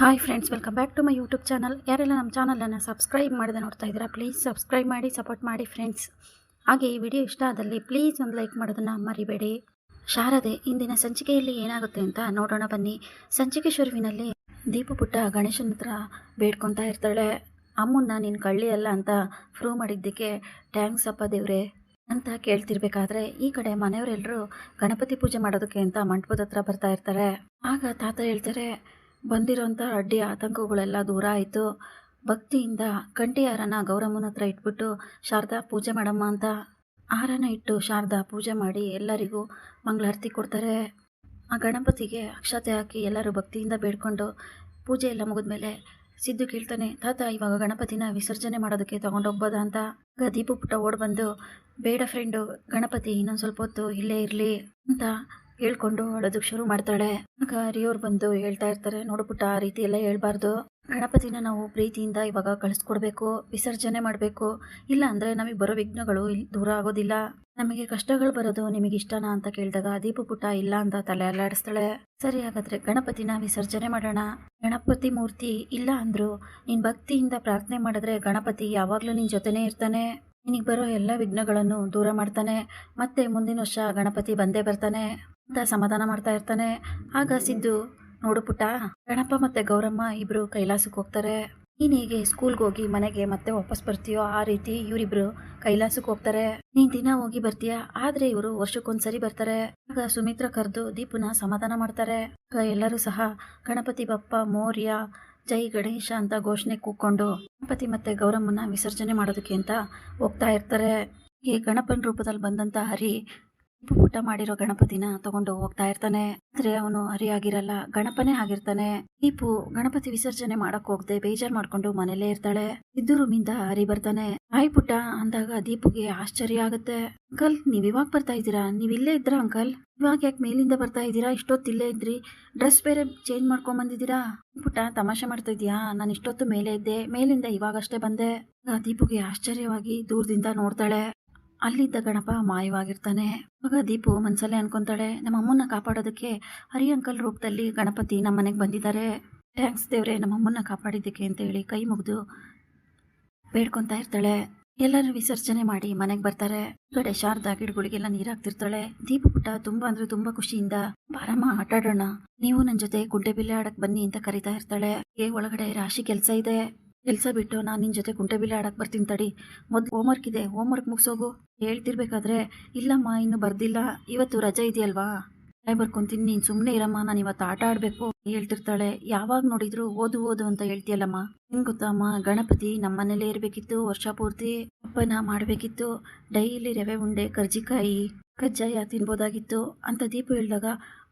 Hi friends, welcome back to my YouTube channel. ಯಾರೆಲ್ಲ ನಮ್ಮ ಚಾನಲನ್ನು ಸಬ್ಸ್ಕ್ರೈಬ್ ಮಾಡದೆ ನೋಡ್ತಾ ಇದ್ದೀರಾ, ಪ್ಲೀಸ್ ಸಬ್ಸ್ಕ್ರೈಬ್ ಮಾಡಿ, ಸಪೋರ್ಟ್ ಮಾಡಿ ಫ್ರೆಂಡ್ಸ್. ಹಾಗೆ ಈ ವಿಡಿಯೋ ಇಷ್ಟ ಆದಲ್ಲಿ ಪ್ಲೀಸ್ ಒಂದು ಲೈಕ್ ಮಾಡೋದನ್ನು ಮರಿಬೇಡಿ. ಶಾರದೆ, ಇಂದಿನ ಸಂಚಿಕೆಯಲ್ಲಿ ಏನಾಗುತ್ತೆ ಅಂತ ನೋಡೋಣ ಬನ್ನಿ. ಸಂಚಿಕೆ ಶುರುವಿನಲ್ಲಿ ದೀಪ ಪುಟ್ಟ ಗಣೇಶನ ಹತ್ರ ಬೇಡ್ಕೊತಾ ಇರ್ತಾಳೆ. ಅಮ್ಮನ್ನ ನೀನು ಕಳ್ಳಿ ಅಲ್ಲ ಅಂತ ಪ್ರೂವ್ ಮಾಡಿದ್ದಕ್ಕೆ ಟ್ಯಾಂಕ್ಸ್ ಅಪ್ಪ ದೇವ್ರೆ ಅಂತ ಕೇಳ್ತಿರ್ಬೇಕಾದ್ರೆ ಈ ಕಡೆ ಮನೆಯವರೆಲ್ಲರೂ ಗಣಪತಿ ಪೂಜೆ ಮಾಡೋದಕ್ಕೆ ಅಂತ ಮಂಟಪದ ಹತ್ರ ಬರ್ತಾ ಇರ್ತಾರೆ. ಆಗ ತಾತ ಹೇಳ್ತಾರೆ ಬಂದಿರೋಂಥ ಅಡ್ಡಿ ಆತಂಕಗಳೆಲ್ಲ ದೂರ ಆಯಿತು. ಭಕ್ತಿಯಿಂದ ಕಂಠಿ ಹಾರನ ಗೌರಮ್ಮನ ಹತ್ರ ಇಟ್ಬಿಟ್ಟು, ಶಾರದಾ, ಪೂಜೆ ಮಾಡಮ್ಮ ಅಂತ ಹಾರನ ಇಟ್ಟು ಶಾರದಾ ಪೂಜೆ ಮಾಡಿ ಎಲ್ಲರಿಗೂ ಮಂಗಳಾರತಿ ಕೊಡ್ತಾರೆ. ಆ ಗಣಪತಿಗೆ ಅಕ್ಷತೆ ಹಾಕಿ ಎಲ್ಲರೂ ಭಕ್ತಿಯಿಂದ ಬೇಡ್ಕೊಂಡು ಪೂಜೆ ಎಲ್ಲ ಮುಗಿದ್ಮೇಲೆ ಸಿದ್ದು ಕೇಳ್ತಾನೆ, ತಾತ, ಇವಾಗ ಗಣಪತಿನ ವಿಸರ್ಜನೆ ಮಾಡೋದಕ್ಕೆ ತಗೊಂಡೋಗ್ಬೋದಾ ಅಂತ? ದೀಪು ಪುಟ್ಟ ಓಡ್ ಬಂದು ಬೇಡ ಫ್ರೆಂಡು ಗಣಪತಿ ಇನ್ನೊಂದು ಸ್ವಲ್ಪ ಹೊತ್ತು ಇಲ್ಲೇ ಇರಲಿ ಅಂತ ಹೇಳ್ಕೊಂಡು ಅಳೋದಕ್ಕೆ ಶುರು ಮಾಡ್ತಾಳೆ. ಹರಿಯವ್ರು ಬಂದು ಹೇಳ್ತಾ ಇರ್ತಾರೆ, ನೋಡು ಪುಟ್ಟ, ಆ ರೀತಿ ಎಲ್ಲ ಹೇಳ್ಬಾರ್ದು. ಗಣಪತಿನ ನಾವು ಪ್ರೀತಿಯಿಂದ ಇವಾಗ ಕಳಿಸ್ಕೊಡ್ಬೇಕು, ವಿಸರ್ಜನೆ ಮಾಡಬೇಕು. ಇಲ್ಲ ಅಂದರೆ ನಮಗೆ ಬರೋ ವಿಘ್ನಗಳು ದೂರ ಆಗೋದಿಲ್ಲ. ನಮಗೆ ಕಷ್ಟಗಳು ಬರೋದು ನಿಮಗೆ ಇಷ್ಟನಾ ಅಂತ ಕೇಳಿದಾಗ ದೀಪ ಪುಟ್ಟ ಇಲ್ಲ ಅಂತ ತಲೆ ಅಲ್ಲಾಡಿಸ್ತಾಳೆ. ಸರಿ ಹಾಗಾದ್ರೆ ಗಣಪತಿನ ವಿಸರ್ಜನೆ ಮಾಡೋಣ. ಗಣಪತಿ ಮೂರ್ತಿ ಇಲ್ಲ ಅಂದ್ರು ನೀನ್ ಭಕ್ತಿಯಿಂದ ಪ್ರಾರ್ಥನೆ ಮಾಡಿದ್ರೆ ಗಣಪತಿ ಯಾವಾಗಲೂ ನಿನ್ ಜೊತೆನೇ ಇರ್ತಾನೆ. ನಿನಗೆ ಬರೋ ಎಲ್ಲ ವಿಘ್ನಗಳನ್ನು ದೂರ ಮಾಡ್ತಾನೆ. ಮತ್ತೆ ಮುಂದಿನ ವರ್ಷ ಗಣಪತಿ ಬಂದೇ ಬರ್ತಾನೆ. ಅಂತ ಸಮಾಧಾನ ಮಾಡ್ತಾ ಇರ್ತಾನೆ. ಆಗ ಸಿದ್ದು, ನೋಡು ಪುಟ್ಟ ಗಣಪ ಮತ್ತೆ ಗೌರಮ್ಮ ಇಬ್ರು ಕೈಲಾಸಕ್ಕೆ ಹೋಗ್ತಾರೆ. ನೀನು ಹೇಗೆ ಸ್ಕೂಲ್ಗೆ ಹೋಗಿ ಮನೆಗೆ ಮತ್ತೆ ವಾಪಸ್ ಬರ್ತೀಯೋ ಆ ರೀತಿ ಇವರಿಬ್ರು ಕೈಲಾಸಕ್ಕೆ ಹೋಗ್ತಾರೆ. ನೀನ್ ದಿನ ಹೋಗಿ ಬರ್ತೀಯ, ಆದ್ರೆ ಇವರು ವರ್ಷಕ್ಕೊಂದ್ಸರಿ ಬರ್ತಾರೆ. ಆಗ ಸುಮಿತ್ರ ಕರೆದು ದೀಪನ ಸಮಾಧಾನ ಮಾಡ್ತಾರೆ. ಎಲ್ಲರೂ ಸಹ ಗಣಪತಿ, ಬಪ್ಪ, ಮೌರ್ಯ, ಜೈ ಗಣೇಶ ಅಂತ ಘೋಷಣೆ ಕೂಕೊಂಡು ಗಣಪತಿ ಮತ್ತೆ ಗೌರಮ್ಮನ ವಿಸರ್ಜನೆ ಮಾಡೋದಕ್ಕೆ ಅಂತ ಹೋಗ್ತಾ ಇರ್ತಾರೆ. ಈ ಗಣಪನ ರೂಪದಲ್ಲಿ ಬಂದಂತ ಹರಿ ಊಟ ಮಾಡಿರೋ ಗಣಪತಿನ ತಗೊಂಡು ಹೋಗ್ತಾ ಇರ್ತಾನೆ. ಆದ್ರೆ ಅವನು ಅರಿಯಾಗಿರಲ್ಲ. ಗಣಪನೇ ಆಗಿರ್ತಾನೆ. ದೀಪು ಗಣಪತಿ ವಿಸರ್ಜನೆ ಮಾಡಕ್ ಹೋಗದೆ ಬೇಜಾರ್ ಮಾಡ್ಕೊಂಡು ಮನೇಲೇ ಇರ್ತಾಳೆ. ಇದ್ದು ರೂಮಿಂದ ಹರಿ ಬರ್ತಾನೆ. ಆಯ್ ಪುಟ್ಟ, ಅಂದಾಗ ದೀಪುಗೆ ಆಶ್ಚರ್ಯ ಆಗುತ್ತೆ. ಅಂಕಲ್, ನೀವ್ ಇವಾಗ ಬರ್ತಾ ಇದ್ದೀರಾ? ನೀವ್ ಇಲ್ಲೇ ಇದ್ರ ಅಂಕಲ್? ಇವಾಗ ಯಾಕೆ ಮೇಲಿಂದ ಬರ್ತಾ ಇದ್ದೀರಾ? ಇಷ್ಟೊತ್ತು ಇಲ್ಲೇ ಇದ್ರಿ. ಡ್ರೆಸ್ ಬೇರೆ ಚೇಂಜ್ ಮಾಡ್ಕೊಂಡ್ ಬಂದಿದ್ದೀರಾ ಪುಟ್ಟ, ತಮಾಷೆ ಮಾಡ್ತಾ ಇದೀಯಾ ನಾನು ಇಷ್ಟೊತ್ತು ಮೇಲೆ ಇದ್ದೆ. ಮೇಲಿಂದ ಇವಾಗಷ್ಟೇ ಬಂದೆ. ದೀಪುಗೆ ಆಶ್ಚರ್ಯವಾಗಿ ದೂರದಿಂದ ನೋಡ್ತಾಳೆ. ಅಲ್ಲಿದ್ದ ಗಣಪ ಮಾಯವಾಗಿರ್ತಾನೆ. ಆಗ ದೀಪು ಮನ್ಸಲ್ಲೇ ಅನ್ಕೊಂತಾಳೆ. ನಮ್ಮ ಅಮ್ಮನ ಕಾಪಾಡೋದಕ್ಕೆ ಹರಿ ಅಂಕಲ್ ರೂಪದಲ್ಲಿ ಗಣಪತಿ ನಮ್ಮ ಮನೆಗೆ ಬಂದಿದ್ದಾರೆ. ಥ್ಯಾಂಕ್ಸ್ ದೇವ್ರೆ, ನಮ್ಮ ಅಮ್ಮನ ಕಾಪಾಡಿದ್ದಕ್ಕೆ ಅಂತ ಹೇಳಿ ಕೈ ಮುಗಿದು ಬೇಡ್ಕೊತಾ ಇರ್ತಾಳೆ. ಎಲ್ಲರೂ ವಿಸರ್ಜನೆ ಮಾಡಿ ಮನೆಗೆ ಬರ್ತಾರೆ. ಕಡೆ ಶಾರದಾ ಗಿಡಗಳಿಗೆಲ್ಲ ನೀರಾಗ್ತಿರ್ತಾಳೆ. ದೀಪ ಪುಟ್ಟ ತುಂಬಾ ಅಂದ್ರೆ ತುಂಬಾ ಖುಷಿಯಿಂದ, ಬಾರಮ್ಮ, ಆಟಾಡೋಣ. ನೀವು ನನ್ನ ಜೊತೆ ಕುಂಟೆ ಬಿಲ್ಲೆ ಆಡಕ್ ಬನ್ನಿ ಅಂತ ಕರಿತಾ ಇರ್ತಾಳೆ. ಏ ಒಳಗಡೆ ರಾಶಿ ಕೆಲಸ ಇದೆ. ಕೆಲಸ ಬಿಟ್ಟು ನಾನು ನಿನ್ನ ಜೊತೆ ಕುಂಟೆ ಆಡಕ್ಕೆ ಆಡಕ್ ಬರ್ತೀನಿ ತಡಿ. ಮೊದ್ಲು ಹೋಮ್ವರ್ಕ್ ಇದೆ ಹೋಮ್ವರ್ಕ್ ಮುಗಿಸೋಗು. ಹೇಳ್ತಿರ್ಬೇಕಾದ್ರೆ, ಇಲ್ಲಮ್ಮ, ಇನ್ನು ಬರ್ದಿಲ್ಲ. ಇವತ್ತು ರಜೆ ಇದೆಯಲ್ವಾ? ನಾಳೆ ಬರ್ಕೊಂತೀನಿ, ನೀನ್ ಸುಮ್ಮನೆ ಇರಮ್ಮ, ನಾನು ಇವತ್ತು ಆಟ ಆಡ್ಬೇಕು ಹೇಳ್ತಿರ್ತಾಳೆ. ಯಾವಾಗ ನೋಡಿದ್ರು ಓದು ಓದು ಅಂತ ಹೇಳ್ತೀಯಲ್ಲಮ್ಮ. ಹೆಂಗ್ ಗೊತ್ತಮ್ಮ? ಗಣಪತಿ ನಮ್ಮ ಮನೇಲೇ ಇರ್ಬೇಕಿತ್ತು, ವರ್ಷ ಪೂರ್ತಿ ಹಬ್ಬನ ಮಾಡ್ಬೇಕಿತ್ತು. ಡೈಲಿ ರವೆ ಉಂಡೆ, ಕರ್ಜಿಕಾಯಿ, ಕಜ್ಜಾಯ ತಿನ್ಬೋದಾಗಿತ್ತು ಅಂತ ದೀಪ ಹೇಳಿದಾಗ,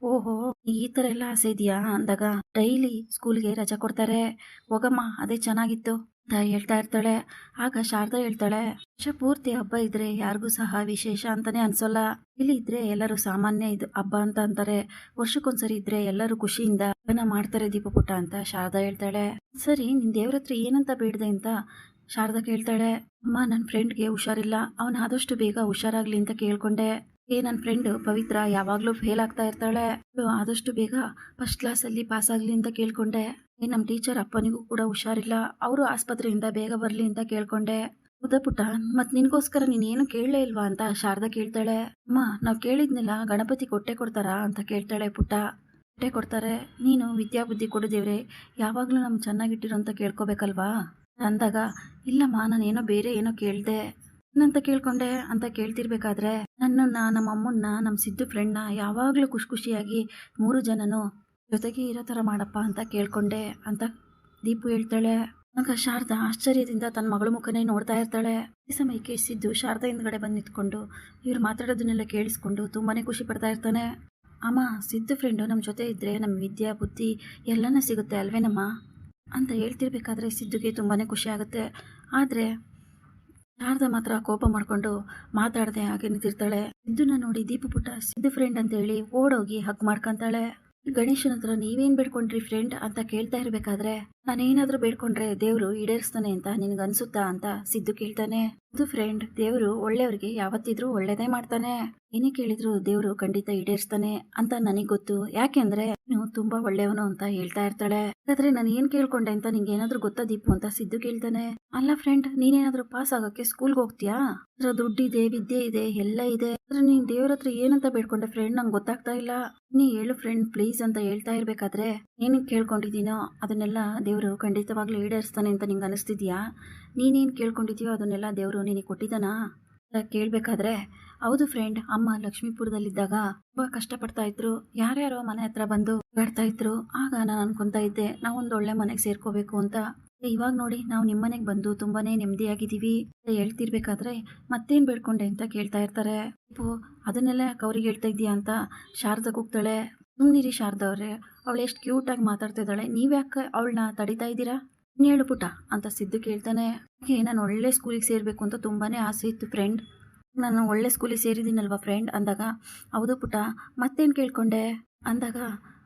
ಓಹೋ, ಈ ತರ ಎಲ್ಲ ಆಸೆ ಇದೆಯಾ? ಅಂದಾಗ, ಡೈಲಿ ಸ್ಕೂಲ್ಗೆ ರಜಾ ಕೊಡ್ತಾರೆ. ಹೋಗಮ್ಮ, ಅದೇ ಚೆನ್ನಾಗಿತ್ತು. ಅಂತ ಹೇಳ್ತಾ ಇರ್ತಾಳೆ. ಆಗ ಶಾರದಾ ಹೇಳ್ತಾಳೆ, ವರ್ಷ ಪೂರ್ತಿ ಹಬ್ಬ ಇದ್ರೆ ಯಾರಿಗೂ ಸಹ ವಿಶೇಷ ಅಂತಾನೆ ಅನ್ಸೋಲ್ಲ. ಇಲ್ಲಿ ಇದ್ರೆ ಎಲ್ಲರೂ ಸಾಮಾನ್ಯ ಇದು ಹಬ್ಬ ಅಂತ ಅಂತಾರೆ. ವರ್ಷಕ್ಕೊಂದ್ಸರಿ ಇದ್ರೆ ಎಲ್ಲರೂ ಖುಷಿಯಿಂದ ಹಬ್ಬನ ಮಾಡ್ತಾರೆ ದೀಪಪುಟ ಅಂತ ಶಾರದಾ ಹೇಳ್ತಾಳೆ. ಸರಿ, ನಿನ್ ದೇವ್ರ ಹತ್ರ ಏನಂತ ಬೇಡದೆ ಅಂತ? ಶಾರದಾ ಕೇಳ್ತಾಳೆ. ಅಮ್ಮ ನನ್ನ ಫ್ರೆಂಡ್ಗೆ ಹುಷಾರಿಲ್ಲ. ಅವನ ಆದಷ್ಟು ಬೇಗ ಹುಷಾರಾಗ್ಲಿ ಅಂತ ಕೇಳ್ಕೊಂಡೆ. ಏ ನನ್ನ ಫ್ರೆಂಡ್ ಪವಿತ್ರ ಯಾವಾಗ್ಲೂ ಫೇಲ್ ಆಗ್ತಾ ಇರ್ತಾಳೆ. ಆದಷ್ಟು ಬೇಗ ಫಸ್ಟ್ ಕ್ಲಾಸ್ ಅಲ್ಲಿ ಪಾಸ್ ಆಗ್ಲಿ ಅಂತ ಕೇಳ್ಕೊಂಡೆ. ನಮ್ಮ ಟೀಚರ್ ಅಪ್ಪನಿಗೂ ಕೂಡ ಹುಷಾರಿಲ್ಲ. ಅವರು ಆಸ್ಪತ್ರೆಯಿಂದ ಬೇಗ ಬರಲಿ ಅಂತ ಕೇಳ್ಕೊಂಡೆ. ಹೌದಾ ಪುಟ್ಟ? ಮತ್ ನಿನ್ಗೋಸ್ಕರ ನೀನ್ ಏನು ಕೇಳಲೇ ಇಲ್ವಾ ಅಂತ ಶಾರದಾ ಕೇಳ್ತಾಳೆ. ಅಮ್ಮ, ನಾವು ಕೇಳಿದ್ನೆಲ್ಲ, ಗಣಪತಿ ಕೊಟ್ಟೆ ಕೊಡ್ತಾರಾ ಅಂತ ಕೇಳ್ತಾಳೆ ಪುಟ್ಟ. ಕೊಟ್ಟೆ ಕೊಡ್ತಾರೆ. ನೀನು ವಿದ್ಯಾಬುದ್ಧಿ ದೇವ್ರೆ. ಯಾವಾಗಲೂ ನಮ್ಗೆ ಚೆನ್ನಾಗಿಟ್ಟಿರೋ ಅಂತ ಕೇಳ್ಕೊಬೇಕಲ್ವಾ? ಅಂದಾಗ, ಇಲ್ಲಮ್ಮ, ನಾನೇನೋ ಬೇರೆ ಏನೋ ಕೇಳ್ದೆ. ಏನಂತ ಕೇಳ್ಕೊಂಡೆ? ಅಂತ ಕೇಳ್ತಿರ್ಬೇಕಾದ್ರೆ, ನನ್ನನ್ನ ನಮ್ಮ ಅಮ್ಮನ್ನ ನಮ್ಮ ಸಿದ್ದು ಫ್ರೆಂಡ್ನ ಯಾವಾಗಲೂ ಖುಷಿ ಖುಷಿಯಾಗಿ ಮೂರು ಜನನು ಜೊತೆಗೆ ಇರೋ ಥರ ಮಾಡಪ್ಪ ಅಂತ ಕೇಳ್ಕೊಂಡೆ ಅಂತ ದೀಪು ಹೇಳ್ತಾಳೆ. ಆಗ ಶಾರದಾ ಆಶ್ಚರ್ಯದಿಂದ ತನ್ನ ಮಗಳ ಮುಖನೇ ನೋಡ್ತಾ ಇರ್ತಾಳೆ. ಈ ಸಮಯಕ್ಕೆ ಸಿದ್ದು ಶಾರದಾ ಹಿಂದ್ಗಡೆ ಬಂದು ನಿಂತ್ಕೊಂಡು ಇವ್ರು ಮಾತಾಡೋದನ್ನೆಲ್ಲ ಕೇಳಿಸ್ಕೊಂಡು ತುಂಬಾ ಖುಷಿ ಪಡ್ತಾ ಇರ್ತಾನೆ. ಅಮ್ಮ, ಸಿದ್ದು ಫ್ರೆಂಡು ನಮ್ಮ ಜೊತೆ ಇದ್ದರೆ ನಮ್ಮ ವಿದ್ಯಾ, ಬುದ್ಧಿ ಎಲ್ಲನೂ ಸಿಗುತ್ತೆ ಅಲ್ವೇನಮ್ಮ ಅಂತ ಹೇಳ್ತಿರ್ಬೇಕಾದ್ರೆ ಸಿದ್ದುಗೆ ತುಂಬಾ ಖುಷಿ ಆಗುತ್ತೆ. ಆದರೆ ಶಾರದಾ ಮಾತ್ರ ಕೋಪ ಮಾಡಿಕೊಂಡು ಮಾತಾಡದೆ ಹಾಗೆ ನಿಂತಿರ್ತಾಳೆ. ಸಿದ್ದುನ ನೋಡಿ ದೀಪು ಪುಟ್ಟ, ಸಿದ್ದು ಫ್ರೆಂಡ್ ಅಂತ ಹೇಳಿ ಓಡೋಗಿ ಹಗ್ ಮಾಡ್ಕೊಂತಾಳೆ. ಗಣೇಶನ ಹತ್ರ ನೀವೇನು ಬೇಡ್ಕೊಂಡ್ರಿ ಫ್ರೆಂಡ್ ಅಂತ ಕೇಳ್ತಾ ಇರಬೇಕಾದ್ರೆ ನಾನೇನಾದರೂ ಬೇಡ್ಕೊಂಡ್ರೆ ದೇವರು ಈಡೇರಿಸ್ತಾನೆ ಅಂತ ನಿನಗನ್ಸುತ್ತಾ ಅಂತ ಸಿದ್ದು ಕೇಳ್ತಾನೆ. ಅದು ಫ್ರೆಂಡ್ ದೇವರು ಒಳ್ಳೆಯವ್ರಿಗೆ ಯಾವತ್ತಿದ್ರೂ ಒಳ್ಳೇದೇ ಮಾಡ್ತಾನೆ. ಏನೇ ಕೇಳಿದ್ರು ದೇವರು ಖಂಡಿತ ಈಡೇರಿಸ್ತಾನೆ ಅಂತ ನನಗ್ ಗೊತ್ತು. ಯಾಕೆಂದ್ರೆ ನೀನು ತುಂಬಾ ಒಳ್ಳೆಯವನು ಅಂತ ಹೇಳ್ತಾ ಇರ್ತಾಳೆ. ಹಾಗಾದ್ರೆ ನಾನು ಏನ್ ಕೇಳ್ಕೊಂಡೆ ಅಂತ ನಿಂಗೆ ಏನಾದ್ರು ಗೊತ್ತಾ ದೀಪು ಅಂತ ಸಿದ್ದು ಕೇಳ್ತಾನೆ. ಅಲ್ಲ ಫ್ರೆಂಡ್ ನೀನೇನಾದ್ರೂ ಪಾಸ್ ಆಗಕ್ಕೆ ಸ್ಕೂಲ್ಗೆ ಹೋಗ್ತೀಯಾ? ಅದ್ರ ದುಡ್ಡಿದೆ, ವಿದ್ಯೆ ಇದೆ, ಎಲ್ಲ ಇದೆ. ಆದ್ರೆ ನೀನ್ ದೇವ್ರ ಹತ್ರ ಏನಂತ ಬೇಡ್ಕೊಂಡೆ ಫ್ರೆಂಡ್ ನಂಗೆ ಗೊತ್ತಾಗ್ತಾ ಇಲ್ಲ. ನೀ ಹೇಳು ಫ್ರೆಂಡ್ ಪ್ಲೀಸ್ ಅಂತ ಹೇಳ್ತಾ ಇರ್ಬೇಕಾದ್ರೆ ಏನಕ್ಕೆ ಕೇಳ್ಕೊಂಡಿದ್ದೀನೋ ಅದನ್ನೆಲ್ಲ ದೇವರು ಖಂಡಿತವಾಗ್ಲೂ ಈಡೇರಿಸ್ತಾನೆ ಅಂತ ನಿಂಗೆ ಅನಿಸ್ತಿದ್ಯಾ? ನೀನೇನು ಕೇಳ್ಕೊಂಡಿದ್ಯೋ ಅದನ್ನೆಲ್ಲ ದೇವರು ನಿನಗೆ ಕೊಟ್ಟಿದ್ದಾನಾ? ಕೇಳಬೇಕಾದ್ರೆ, ಹೌದು ಫ್ರೆಂಡ್ ಅಮ್ಮ ಲಕ್ಷ್ಮೀಪುರದಲ್ಲಿದ್ದಾಗ ತುಂಬ ಕಷ್ಟಪಡ್ತಾ ಇದ್ರು. ಯಾರ್ಯಾರೋ ಮನೆ ಹತ್ರ ಬಂದು ಬೇಡ್ತಾ ಇದ್ರು. ಆಗ ನಾನು ಅನ್ಕೊಂತಾ ಇದ್ದೆ, ನಾವೊಂದು ಒಳ್ಳೆ ಮನೆಗೆ ಸೇರ್ಕೋಬೇಕು ಅಂತ. ಇವಾಗ ನೋಡಿ, ನಾವು ನಿಮ್ಮ ಮನೆಗೆ ಬಂದು ತುಂಬಾನೇ ನೆಮ್ಮದಿಯಾಗಿದ್ದೀವಿ ಹೇಳ್ತಿರ್ಬೇಕಾದ್ರೆ, ಮತ್ತೇನು ಬೇಡ್ಕೊಂಡೆ ಅಂತ ಕೇಳ್ತಾ ಇರ್ತಾರೆ. ಅದನ್ನೆಲ್ಲ ಯಾಕೆ ಹೇಳ್ತಾ ಇದೀಯಾ ಅಂತ ಶಾರದಾ ಕೂಗ್ತಾಳೆ. ಸುಮ್ಮನಿರಿ ಶಾರದಾ ಅವರೇ, ಅವಳು ಎಷ್ಟು ಕ್ಯೂಟಾಗಿ ಮಾತಾಡ್ತಾ ಇದ್ದಾಳೆ. ನೀವ್ಯಾಕೆ ಅವಳನ್ನ ತಡಿತಾ ಇದ್ದೀರಾ? ಹೇಳು ಪುಟ ಅಂತ ಸಿದ್ದು ಕೇಳ್ತಾನೆ. "ಏ, ನಾನು ಒಳ್ಳೆ ಸ್ಕೂಲಿಗೆ ಸೇರಬೇಕು ಅಂತ ತುಂಬಾ ಆಸೆ ಇತ್ತು ಫ್ರೆಂಡ್ ನಾನು ಒಳ್ಳೆ ಸ್ಕೂಲಿಗೆ ಸೇರಿದ್ದೀನಲ್ವ ಫ್ರೆಂಡ್ ಅಂದಾಗ ಹೌದು ಪುಟ ಮತ್ತೇನು ಕೇಳ್ಕೊಂಡೆ? ಅಂದಾಗ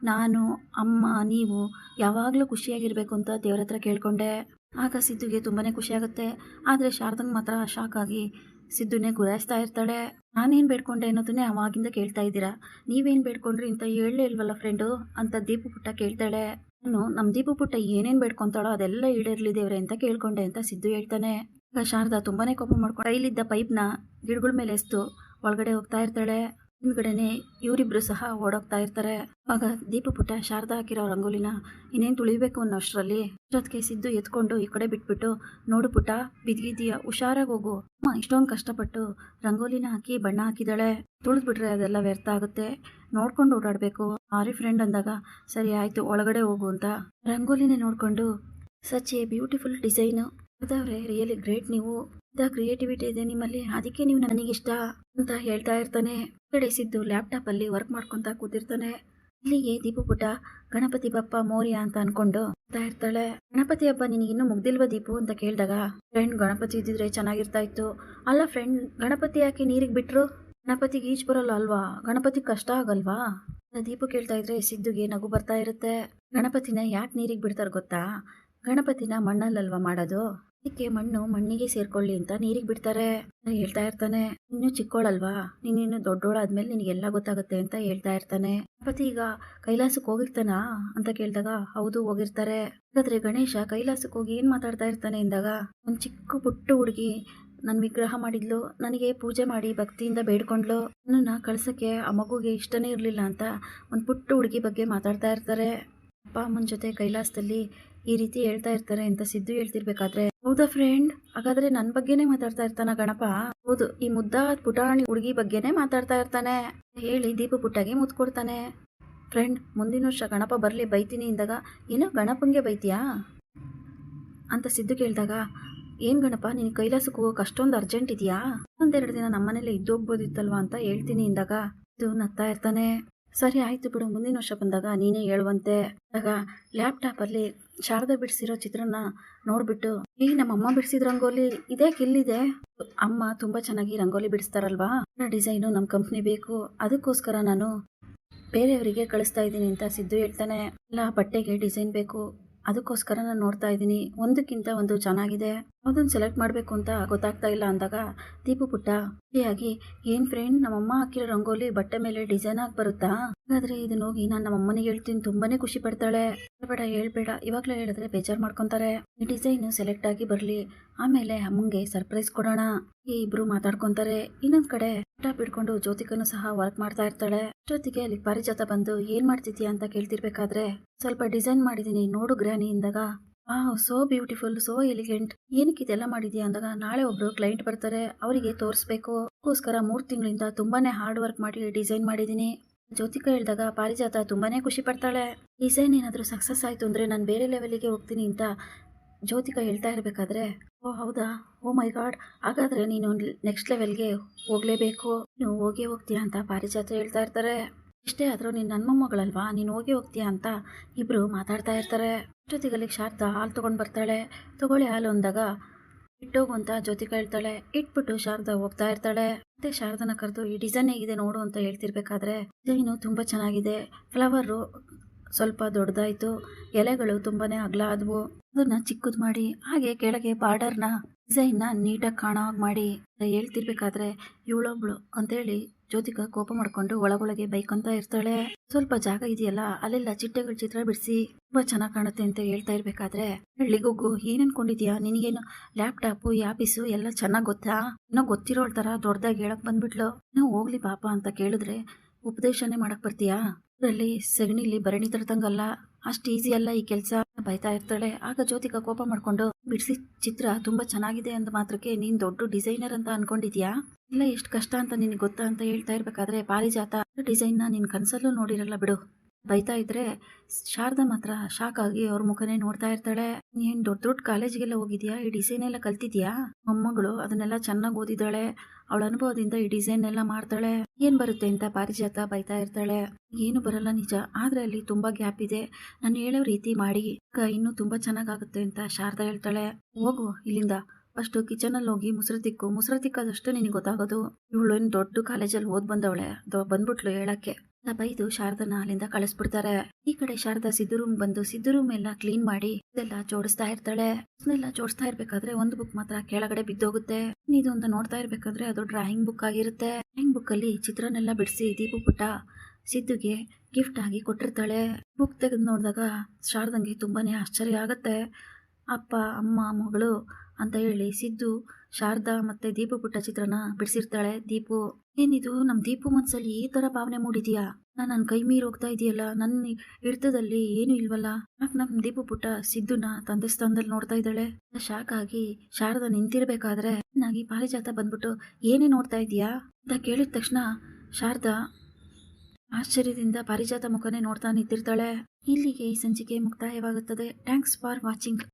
ನಾನು ಅಮ್ಮ ನೀವು ಯಾವಾಗಲೂ ಖುಷಿಯಾಗಿರ್ಬೇಕು ಅಂತ ದೇವ್ರ ಹತ್ರ ಕೇಳ್ಕೊಂಡೆ. ಆಗ ಸಿದ್ದುಗೆ ತುಂಬಾ ಖುಷಿಯಾಗುತ್ತೆ ಆದರೆ ಶಾರದಂಗೆ ಮಾತ್ರ ಶಾಕ್ ಆಗಿ ಸಿದ್ದುನೇ ಗುರಾಯಿಸ್ತಾ ಇರ್ತಾಳೆ. ನಾನೇನು ಬೇಡ್ಕೊಂಡೆ ಅನ್ನೋದನ್ನೇ ಅವಾಗಿಂದ ಕೇಳ್ತಾ ಇದ್ದೀರಾ? ನೀವೇನು ಬೇಡ್ಕೊಂಡ್ರಿ ಅಂತ ಹೇಳಲೇ ಇಲ್ವಲ್ಲ ಫ್ರೆಂಡು ಅಂತ ದೀಪು ಪುಟ್ಟ ಕೇಳ್ತಾಳೆ. ನಾನು ನಮ್ಮ ದೀಪು ಪುಟ್ಟ ಏನೇನು ಬೇಡ್ಕೊತಾಳೋ ಅದೆಲ್ಲ ಈಡೇರ್ಲಿ ದೇವ್ರೆ ಅಂತ ಕೇಳ್ಕೊಂಡೆ ಅಂತ ಸಿದ್ದು ಹೇಳ್ತಾನೆ. ಈಗ ಶಾರದಾ ತುಂಬಾನೇ ಕೋಪ ಮಾಡ್ಕೊಂಡು ಕೈಲಿದ್ದ ಪೈಪ್ನ ಗಿಡಗಳ ಮೇಲೆ ಎಸ್ತು, ಒಳಗಡೆ ಹೋಗ್ತಾ ಇರ್ತಾಳೆ. ಹಿಂದ್ಗಡೆನೆ ಇವರಿಬ್ರು ಸಹ ಓಡೋಗ್ತಾ ಇರ್ತಾರೆ. ಆಗ ದೀಪ ಪುಟ್ಟ ಶಾರದಾ ಹಾಕಿರೋ ರಂಗೋಲಿನ ಇನ್ನೇನು ತುಳಿಬೇಕು ಅನ್ನೋ ಅಷ್ಟರಲ್ಲಿ ಸಿದ್ದು ಎತ್ಕೊಂಡು ಈ ಕಡೆ ಬಿಟ್ಬಿಟ್ಟು, ನೋಡು ಪುಟ್ಟ ಬಿದ್ಗಿದೀಯ ಹುಷಾರಾಗಿ ಹೋಗು. ಅಮ್ಮ ಇಷ್ಟೊಂದು ಕಷ್ಟಪಟ್ಟು ರಂಗೋಲಿನ ಹಾಕಿ ಬಣ್ಣ ಹಾಕಿದಾಳೆ ತುಳಿದ್ಬಿಟ್ರೆ ಅದೆಲ್ಲ ವ್ಯರ್ಥ ಆಗುತ್ತೆ. ನೋಡ್ಕೊಂಡು ಓಡಾಡಬೇಕು. ಆರಿ ಫ್ರೆಂಡ್ ಅಂದಾಗ, ಸರಿ ಆಯ್ತು, ಒಳಗಡೆ ಹೋಗು ಅಂತ ರಂಗೋಲಿನೇ ನೋಡ್ಕೊಂಡು ಸಚ್ ಬ್ಯೂಟಿಫುಲ್ ಡಿಸೈನು ಅದಾವ್ರೆ ರಿಯಲಿ ಗ್ರೇಟ್ ನೀವು. ಕ್ರಿಯೇಟಿವಿಟಿ ಇದೆ ನಿಮ್ಮಲ್ಲಿ. ಅದಕ್ಕೆ ನೀವು ನನಗಿಷ್ಟ ಅಂತ ಹೇಳ್ತಾ ಇರ್ತಾನೆ. ಕಡೆ ಸಿದ್ದು ಲ್ಯಾಪ್ಟಾಪ್ ಅಲ್ಲಿ ವರ್ಕ್ ಮಾಡ್ಕೊಂತ ಕೂತಿರ್ತಾನೆ. ಇಲ್ಲಿಗೆ ದೀಪು ಪುಟ್ಟ, ಗಣಪತಿ ಬಪ್ಪ, ಮೋರ್ಯ ಅಂತ ಅನ್ಕೊಂಡು ಹೋಗ್ತಾ ಇರ್ತಾಳೆ. ಗಣಪತಿ ಹಬ್ಬ ನಿನಗಿನ್ನೂ ಮುಗ್ದಿಲ್ವಾ ದೀಪು ಅಂತ ಕೇಳಿದಾಗ ಫ್ರೆಂಡ್ ಗಣಪತಿ ಇದ್ದಿದ್ರೆ ಚೆನ್ನಾಗಿರ್ತಾ ಇತ್ತು. ಅಲ್ಲ ಫ್ರೆಂಡ್ ಗಣಪತಿ ಯಾಕೆ ನೀರಿಗೆ ಬಿಟ್ರು? ಗಣಪತಿಗೆ ಈಜ್ ಬರಲ್ಲ ಅಲ್ವಾ? ಗಣಪತಿ ಕಷ್ಟ ಆಗಲ್ವಾ? ದೀಪು ಕೇಳ್ತಾ ಇದ್ರೆ, ಸಿದ್ದುಗೆ ನಗು ಬರ್ತಾ ಇರುತ್ತೆ. ಗಣಪತಿನ ಯಾಕೆ ನೀರಿಗೆ ಬಿಡ್ತಾರೆ ಗೊತ್ತಾ? ಗಣಪತಿನ ಮಣ್ಣಲ್ಲಲ್ವಾ ಮಾಡೋದು? ಅದಕ್ಕೆ ಮಣ್ಣು ಮಣ್ಣಿಗೆ ಸೇರ್ಕೊಳ್ಳಿ ಅಂತ ನೀರಿಗೆ ಬಿಡ್ತಾರೆ ಹೇಳ್ತಾ ಇರ್ತಾನೆ. ಇನ್ನು ಚಿಕ್ಕೋಳಲ್ವಾ? ನೀನಿನ್ನು ದೊಡ್ಡೋಳಾದ್ಮೇಲೆ ನಿನಗೆಲ್ಲ ಗೊತ್ತಾಗುತ್ತೆ ಅಂತ ಹೇಳ್ತಾ ಇರ್ತಾನೆ. ಗಣಪತಿ ಈಗ ಕೈಲಾಸಕ್ಕೆ ಹೋಗಿರ್ತಾನಾ ಅಂತ ಕೇಳಿದಾಗ ಹೌದು, ಹೋಗಿರ್ತಾರೆ. ಹಾಗಾದ್ರೆ ಗಣೇಶ ಕೈಲಾಸಕ್ಕೆ ಹೋಗಿ ಏನ್ ಮಾತಾಡ್ತಾ ಇರ್ತಾನೆ ಅಂದಾಗ ಒಂದ್ ಚಿಕ್ಕ ಪುಟ್ಟ ಹುಡುಗಿ ನನ್ನ ವಿಗ್ರಹ ಮಾಡಿದ್ಲು. ನನಗೆ ಪೂಜೆ ಮಾಡಿ ಭಕ್ತಿಯಿಂದ ಬೇಡ್ಕೊಂಡ್ಲು. ನನ್ನ ಕಳ್ಸಕ್ಕೆ ಆ ಮಗುಗೆ ಇಷ್ಟನೇ ಇರಲಿಲ್ಲ ಅಂತ ಒಂದು ಪುಟ್ಟ ಹುಡುಗಿ ಬಗ್ಗೆ ಮಾತಾಡ್ತಾ ಇರ್ತಾರೆ. ಅಪ್ಪ ಅಮ್ಮನ ಜೊತೆ ಕೈಲಾಸದಲ್ಲಿ ಈ ರೀತಿ ಹೇಳ್ತಾ ಇರ್ತಾರೆ ಅಂತ ಸಿದ್ದು ಹೇಳ್ತಿರ್ಬೇಕಾದ್ರೆ ಹೌದಾ ಫ್ರೆಂಡ್ ಹಾಗಾದ್ರೆ ನನ್ನ ಬಗ್ಗೆನೇ ಮಾತಾಡ್ತಾ ಇರ್ತಾನ ಗಣಪ? ಹೌದು, ಈ ಮುದ್ದಾದ ಪುಟಾಣಿ ಹುಡುಗಿ ಬಗ್ಗೆನೇ ಮಾತಾಡ್ತಾ ಇರ್ತಾನೆ. ಹೇಳಿ, ದೀಪ ಪುಟ್ಟಗೆ ಮುದ್ಕೊಡ್ತಾನೆ ಕೊಡ್ತಾನೆ. ಫ್ರೆಂಡ್ ಮುಂದಿನ ವರ್ಷ ಗಣಪ ಬರಲಿ ಬೈತೀನಿ ಇಂದಾಗ ಏನೋ ಗಣಪಂಗೆ ಬೈತೀಯಾ? ಅಂತ ಸಿದ್ದು ಕೇಳಿದಾಗ, ಏನ್ ಗಣಪ, ನೀನು ಕೈಲಾಸಕ್ಕೆ ಹೋಗೋಕೆ ಅಷ್ಟೊಂದು ಅರ್ಜೆಂಟ್ ಇದೆಯಾ? ಒಂದೆರಡು ದಿನ ನಮ್ಮನೇಲೆ ಇದ್ದೋಗ್ಬೋದಿತ್ತಲ್ವಾ ಅಂತ ಹೇಳ್ತೀನಿ ಇಂದಾಗ ಇದು ನತ್ತಾ ಇರ್ತಾನೆ. ಸರಿ, ಆಯ್ತು ಬಿಡು, ಮುಂದಿನ ವರ್ಷ ಬಂದಾಗ ನೀನೇ ಹೇಳುವಂತೆ. ಆಗ ಲ್ಯಾಪ್ಟಾಪ್ ಅಲ್ಲಿ ಶಾರದಾ ಬಿಡಿಸಿರೋ ಚಿತ್ರನ ನೋಡ್ಬಿಟ್ಟು ಈ ನಮ್ಮ ಅಮ್ಮ ಬಿಡಿಸಿದ ರಂಗೋಲಿ ಇದೇ ಕಿಲ್ಲಿದೆ. ಅಮ್ಮ ತುಂಬಾ ಚೆನ್ನಾಗಿ ರಂಗೋಲಿ ಬಿಡಿಸ್ತಾರಲ್ವಾ? ಡಿಸೈನು ನಮ್ಮ ಕಂಪ್ನಿ ಬೇಕು. ಅದಕ್ಕೋಸ್ಕರ ನಾನು ಬೇರೆಯವರಿಗೆ ಕಳಿಸ್ತಾ ಇದ್ದೀನಿ ಅಂತ ಸಿದ್ದು ಹೇಳ್ತಾನೆ. ಇಲ್ಲ, ಬಟ್ಟೆಗೆ ಡಿಸೈನ್ ಬೇಕು. ಅದಕ್ಕೋಸ್ಕರ ನಾನು ನೋಡ್ತಾ ಇದ್ದೀನಿ. ಒಂದಕ್ಕಿಂತ ಒಂದು ಚೆನ್ನಾಗಿದೆ. ಅದನ್ನ ಸೆಲೆಕ್ಟ್ ಮಾಡಬೇಕು ಅಂತ ಗೊತ್ತಾಗ್ತಾ ಇಲ್ಲ ಅಂದಾಗ ದೀಪು ಪುಟ್ಟ ಆಗಿ ಏನ್ ಫ್ರೆಂಡ್ ನಮ್ಮಮ್ಮ ಹಾಕಿರೋ ರಂಗೋಲಿ ಬಟ್ಟೆ ಮೇಲೆ ಡಿಸೈನ್ ಆಗಿ ಬರುತ್ತಾ? ಹಾಗಾದ್ರೆ ಇದನ್ನ ಹೋಗಿ ನಾನು ನಮ್ಮ ಅಮ್ಮನಿಗೆ ಹೇಳ್ತೀನಿ, ತುಂಬಾನೇ ಖುಷಿ ಪಡ್ತಾಳೆ. ಬೇಡ ಹೇಳ್ಬೇಡ, ಇವಾಗ್ಲೇ ಹೇಳಿದ್ರೆ ಬೇಜಾರ್ ಮಾಡ್ಕೊಂತಾರೆ. ಈ ಡಿಸೈನ್ ಸೆಲೆಕ್ಟ್ ಆಗಿ ಬರ್ಲಿ, ಆಮೇಲೆ ಅಮ್ಮಂಗೆ ಸರ್ಪ್ರೈಸ್ ಕೊಡೋಣ. ಈ ಇಬ್ರು ಮಾತಾಡ್ಕೊಂತಾರೆ. ಇನ್ನೊಂದ್ ಕಡೆ ಲ್ಯಾಪ್ಟಾಪ್ ಹಿಡ್ಕೊಂಡು ಜ್ಯೋತಿಕನು ಸಹ ವರ್ಕ್ ಮಾಡ್ತಾ ಇರ್ತಾಳೆ. ಅಷ್ಟೊತ್ತಿಗೆ ಅಲ್ಲಿ ಪಾರಿಜಾತ ಬಂದು, ಏನ್ ಮಾಡ್ತಿದ್ಯಾ? ಅಂತ ಕೇಳ್ತಿರ್ಬೇಕಾದ್ರೆ, ಸ್ವಲ್ಪ ಡಿಸೈನ್ ಮಾಡಿದೀನಿ, ನೋಡು ಗ್ರಾನಿ ಇಂದಾಗ ಆ ಸೋ ಬ್ಯೂಟಿಫುಲ್ ಸೋ ಎಲಿಗೆಂಟ್ ಏನಕ್ಕೆ ಇದೆಲ್ಲ ಮಾಡಿದ್ಯಾ ಅಂದಾಗ ನಾಳೆ ಒಬ್ರು ಕ್ಲೈಂಟ್ ಬರ್ತಾರೆ, ಅವರಿಗೆ ತೋರಿಸ್ಬೇಕು. ಅದಕ್ಕೋಸ್ಕರ ಮೂರು ತಿಂಗಳಿಂದ ತುಂಬಾನೇ ಹಾರ್ಡ್ ವರ್ಕ್ ಮಾಡಿ ಡಿಸೈನ್ ಮಾಡಿದ್ದೀನಿ. ಜ್ಯೋತಿಕಾ ಹೇಳಿದಾಗ ಪಾರಿಜಾತ ತುಂಬಾನೇ ಖುಷಿ ಪಡ್ತಾಳೆ. ಡಿಸೈನ್ ಏನಾದರೂ ಸಕ್ಸಸ್ ಆಯ್ತು ಅಂದ್ರೆ ನಾನು ಬೇರೆ ಲೆವೆಲಿಗೆ ಹೋಗ್ತೀನಿ ಅಂತ ಜ್ಯೋತಿಕಾ ಹೇಳ್ತಾ ಇರಬೇಕಾದ್ರೆ, ಓ ಹೌದಾ? ಓ ಮೈ ಗಾಡ್ ಹಾಗಾದ್ರೆ ನೀನು ನೆಕ್ಸ್ಟ್ ಲೆವೆಲ್ಗೆ ಹೋಗಲೇಬೇಕು. ನೀವು ಹೋಗೇ ಹೋಗ್ತೀಯಾ ಅಂತ ಪಾರಿಜಾತ ಹೇಳ್ತಾ ಇರ್ತಾರೆ. ಇಷ್ಟೇ ಆದರೂ ನೀನು ನನ್ನ ಮೊಮ್ಮಗಳಲ್ವಾ? ನೀನು ಹೋಗಿ ಹೋಗ್ತೀಯಾ ಅಂತ ಇಬ್ಬರು ಮಾತಾಡ್ತಾ ಇರ್ತಾರೆ. ಜೊತೆಗಲ್ಲಿ ಶಾರದಾ ಹಾಲು ತೊಗೊಂಡು ಬರ್ತಾಳೆ. ತಗೊಳ್ಳಿ ಹಾಲು ಅಂದಾಗ ಇಟ್ಟೋಗು ಅಂತ ಜ್ಯೋತಿ ಕೇಳ್ತಾಳೆ. ಇಟ್ಬಿಟ್ಟು ಶಾರದಾ ಹೋಗ್ತಾ ಇರ್ತಾಳೆ. ಮತ್ತೆ ಶಾರದನ ಕರೆದು, ಈ ಡಿಸೈನ್ ಹೇಗಿದೆ ನೋಡು ಅಂತ ಹೇಳ್ತಿರ್ಬೇಕಾದ್ರೆ ಡಿಸೈನು ತುಂಬ ಚೆನ್ನಾಗಿದೆ. ಫ್ಲವರು ಸ್ವಲ್ಪ ದೊಡ್ಡದಾಯಿತು. ಎಲೆಗಳು ತುಂಬಾ ಅಗಲ ಆದವು. ಅದನ್ನ ಚಿಕ್ಕದು ಮಾಡಿ, ಹಾಗೆ ಕೆಳಗೆ ಬಾರ್ಡರ್ನ ಡಿಸೈನ್ನ ನೀಟಾಗಿ ಕಾಣೋ ಹಾಗೆ ಮಾಡಿ ಹೇಳ್ತಿರ್ಬೇಕಾದ್ರೆ ಇವಳೊಬ್ಳು ಅಂತೇಳಿ ಜ್ಯೋತಿಕಾ ಕೋಪ ಮಾಡ್ಕೊಂಡು ಒಳಗೊಳಗೆ ಬೈಕ್ ಅಂತ ಇರ್ತಾಳೆ. ಸ್ವಲ್ಪ ಜಾಗ ಇದೆಯಲ್ಲ, ಅಲ್ಲೆಲ್ಲ ಚಿಟ್ಟೆಗಳ ಚಿತ್ರ ಬಿಡಿಸಿ ತುಂಬಾ ಚೆನ್ನಾಗಿ ಕಾಣುತ್ತೆ ಅಂತ ಹೇಳ್ತಾ ಇರ್ಬೇಕಾದ್ರೆ ಹಳ್ಳಿಗೋಗು ಏನ್ ಅನ್ಕೊಂಡಿದ್ಯಾ? ನಿನಗೇನು ಲ್ಯಾಪ್ಟಾಪು ಆಫೀಸು ಎಲ್ಲ ಚೆನ್ನಾಗಿ ಗೊತ್ತಾ? ಇನ್ನೂ ಗೊತ್ತಿರೋಳ್ತರ ದೊಡ್ಡದಾಗಿ ಹೇಳಕ್ ಬಂದ್ಬಿಟ್ಲು. ನಾವು ಹೋಗ್ಲಿ ಪಾಪ ಅಂತ ಕೇಳಿದ್ರೆ ಉಪದೇಶನೇ ಮಾಡಕ್ ಬರ್ತೀಯಾ? ಅದರಲ್ಲಿ ಸಗಣಿಲಿ ಭರಣಿ ತರತಂಗಲ್ಲ. ಅಷ್ಟು ಈಸಿ ಅಲ್ಲ ಈ ಕೆಲಸ. ಬೈತಾ ಇರ್ತಾಳೆ. ಆಗ ಜ್ಯೋತಿಕ ಕೋಪ ಮಾಡ್ಕೊಂಡು, ಬಿಡಿಸಿ, ಚಿತ್ರ ತುಂಬಾ ಚೆನ್ನಾಗಿದೆ ಅಂದ ಮಾತ್ರಕ್ಕೆ ನೀನ್ ದೊಡ್ಡ ಡಿಸೈನರ್ ಅಂತ ಅನ್ಕೊಂಡಿದ್ಯಾ? ಇಲ್ಲ, ಎಷ್ಟು ಕಷ್ಟ ಅಂತ ನಿನಗೆ ಗೊತ್ತಾ ಅಂತ ಹೇಳ್ತಾ ಇರ್ಬೇಕಾದ್ರೆ ಪಾರಿಜಾತ. ಡಿಸೈನ್ನ ನಿನ್ ಕನ್ಸಲ್ಲೂ ನೋಡಿರಲ್ಲ ಬಿಡು. ಬೈತಾ ಇದ್ರೆ ಶಾರದಾ ಮಾತ್ರ ಶಾಕ್ ಆಗಿ ಅವ್ರ ಮುಖನೇ ನೋಡ್ತಾ ಇರ್ತಾಳೆ. ನೀನ್ ದೊಡ್ಡ ದೊಡ್ಡ ಕಾಲೇಜಿಗೆಲ್ಲ ಹೋಗಿದ್ಯಾ? ಈ ಡಿಸೈನ್ ಎಲ್ಲ ಕಲ್ತಿದ್ಯಾ? ಮೊಮ್ಮಗಳು ಅದನ್ನೆಲ್ಲ ಚೆನ್ನಾಗಿ ಓದಿದಾಳೆ ಅವಳ ಅನುಭವದಿಂದ ಈ ಡಿಸೈನ್ ಎಲ್ಲ ಮಾಡ್ತಾಳೆ. ಏನ್ ಬರುತ್ತೆ ಅಂತ ಪಾರಿಜಾತ ಬೈತಾ ಇರ್ತಾಳೆ. ಏನು ಬರಲ್ಲ ನಿಜ. ಆದ್ರೆ ಅಲ್ಲಿ ತುಂಬಾ ಗ್ಯಾಪ್ ಇದೆ. ನಾನು ಹೇಳೋ ರೀತಿ ಮಾಡಿ. ಇನ್ನೂ ತುಂಬಾ ಚೆನ್ನಾಗಾಗುತ್ತೆ ಅಂತ ಶಾರದಾ ಹೇಳ್ತಾಳೆ. ಹೋಗು ಇಲ್ಲಿಂದ. ಫಸ್ಟ್ ಕಿಚನ್ ಅಲ್ಲಿ ಹೋಗಿ ಮುಸ್ರ ತಿಕ್ಕು. ಮುಸ್ರ ತಿಕ್ಕದಷ್ಟು ನಿನಗೆ ಗೊತ್ತಾಗೋದು. ಇವಳು ಏನು ದೊಡ್ಡ ಕಾಲೇಜಲ್ಲಿ ಓದ್ ಬಂದವಳೆ. ಬಂದ್ಬಿಟ್ಲು ಹೇಳಕ್ಕೆ. ಬೈದು ಶಾರದನ ಅಲ್ಲಿಂದ ಕಳಿಸ್ಬಿಡ್ತಾರೆ. ಈ ಕಡೆ ಶಾರದಾ ಸಿದ್ದು ರೂಮ್ ಬಂದು ಸಿದ್ದು ರೂಮ್ ಎಲ್ಲ ಕ್ಲೀನ್ ಮಾಡಿ ಇದೆಲ್ಲ ಜೋಡಿಸ್ತಾ ಇರ್ತಾಳೆ. ಇದನ್ನೆಲ್ಲ ಜೋಡಿಸ್ತಾ ಇರ್ಬೇಕಾದ್ರೆ ಒಂದು ಬುಕ್ ಮಾತ್ರ ಕೆಳಗಡೆ ಬಿದ್ದೋಗುತ್ತೆ. ಇದು ಅಂತ ನೋಡ್ತಾ ಇರ್ಬೇಕಾದ್ರೆ ಅದು ಡ್ರಾಯಿಂಗ್ ಬುಕ್ ಆಗಿರುತ್ತೆ. ಡ್ರಾಯಿಂಗ್ ಬುಕ್ ಅಲ್ಲಿ ಚಿತ್ರನೆಲ್ಲ ಬಿಡಿಸಿ ದೀಪು ಪುಟ್ಟ ಸಿದ್ದುಗೆ ಗಿಫ್ಟ್ ಆಗಿ ಕೊಟ್ಟಿರ್ತಾಳೆ. ಬುಕ್ ತೆಗೆದು ನೋಡಿದಾಗ ಶಾರದಂಗೆ ತುಂಬಾನೇ ಆಶ್ಚರ್ಯ ಆಗತ್ತೆ. ಅಪ್ಪ, ಅಮ್ಮ, ಮಗಳು ಅಂತ ಹೇಳಿ ಸಿದ್ದು, ಶಾರದಾ ಮತ್ತೆ ದೀಪು ಪುಟ್ಟ ಚಿತ್ರನ ಬಿಡಿಸಿರ್ತಾಳೆ. ದೀಪು, ಏನಿದು? ನಮ್ ದೀಪು ಮನ್ಸಲ್ಲಿ ಈ ತರ ಭಾವನೆ ಮೂಡಿದ್ಯಾ? ನಾನು ನನ್ನ ಕೈ ಮೀರಿ ಹೋಗ್ತಾ ಇದೆಯಲ್ಲ ನನ್ನ ಹಿಡ್ತದಲ್ಲಿ ಏನು ಇಲ್ವಲ್ಲ? ಯಾಕೆ ನಮ್ಮ ದೀಪು ಪುಟ್ಟ ಸಿದ್ದುನ ತಂದೆ ಸ್ಥಾನದಲ್ಲಿ ನೋಡ್ತಾ ಇದ್ದಾಳೆ. ಶಾಕ್ ಆಗಿ ಶಾರದಾ ನಿಂತಿರ್ಬೇಕಾದ್ರೆ ನಾಗಿ ಪಾರಿಜಾತ ಬಂದ್ಬಿಟ್ಟು ಏನೇ ನೋಡ್ತಾ ಇದೀಯಾ ಅಂತ ಕೇಳಿದ ತಕ್ಷಣ ಶಾರದಾ ಆಶ್ಚರ್ಯದಿಂದ ಪಾರಿಜಾತ ಮುಖನೇ ನೋಡ್ತಾ ನಿಂತಿರ್ತಾಳೆ. ಇಲ್ಲಿಗೆ ಈ ಸಂಚಿಕೆ ಮುಕ್ತಾಯವಾಗುತ್ತದೆ. Thanks for watching